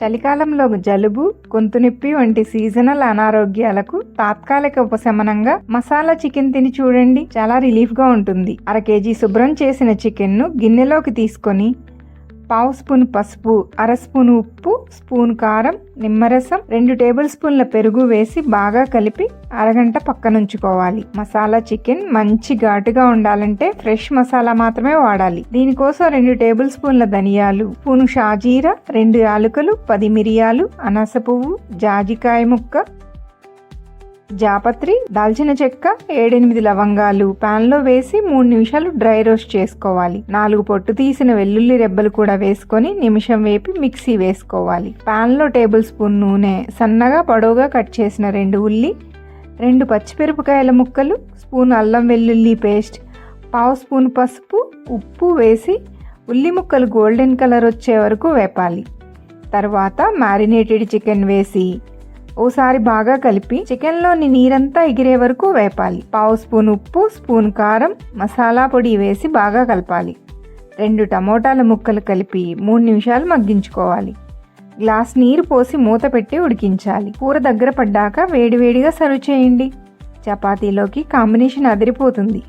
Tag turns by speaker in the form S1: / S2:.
S1: చలికాలంలో జలుబు గొంతు నొప్పి వంటి సీజనల్ అనారోగ్యాలకు తాత్కాలిక ఉపశమనంగా మసాలా చికెన్ తిని చూడండి. చాలా రిలీఫ్గా ఉంటుంది. అర కేజీ శుభ్రం చేసిన చికెన్ను గిన్నెలోకి తీసుకొని పావు స్పూన్ పసుపు అర స్పూన్ ఉప్పు స్పూన్ కారం నిమ్మరసం రెండు టేబుల్ స్పూన్ల పెరుగు వేసి బాగా కలిపి అరగంట పక్కనుంచుకోవాలి. మసాలా చికెన్ మంచి ఘాటుగా ఉండాలంటే ఫ్రెష్ మసాలా మాత్రమే వాడాలి. దీనికోసం రెండు టేబుల్ స్పూన్ల ధనియాలు స్పూను షాజీరా రెండు యాలకులు పది మిరియాలు అనాస పువ్వు జాజికాయ ముక్క జాపత్రి దాల్చిన చెక్క ఏడెనిమిది లవంగాలు పాన్లో వేసి మూడు నిమిషాలు డ్రై రోస్ట్ చేసుకోవాలి. నాలుగు పొట్టు తీసిన వెల్లుల్లి రెబ్బలు కూడా వేసుకొని నిమిషం వేపి మిక్సీ వేసుకోవాలి. పాన్లో టేబుల్ స్పూన్ నూనె సన్నగా పొడవుగా కట్ చేసిన రెండు ఉల్లి రెండు పచ్చిమిరపకాయల ముక్కలు స్పూన్ అల్లం వెల్లుల్లి పేస్ట్ పావు స్పూన్ పసుపు ఉప్పు వేసి ఉల్లి ముక్కలు గోల్డెన్ కలర్ వచ్చే వరకు వేపాలి. తర్వాత మ్యారినేటెడ్ చికెన్ వేసి ఓసారి బాగా కలిపి చికెన్లోని నీరంతా ఎగిరే వరకు వేపాలి. పావు స్పూన్ ఉప్పు స్పూన్ కారం మసాలా పొడి వేసి బాగా కలపాలి. రెండు టమోటాల ముక్కలు కలిపి మూడు నిమిషాలు మగ్గించుకోవాలి. గ్లాస్ నీరు పోసి మూత పెట్టి ఉడికించాలి. కూర దగ్గర పడ్డాక వేడివేడిగా సర్వ్ చేయండి. చపాతీలోకి కాంబినేషన్ అదిరిపోతుంది.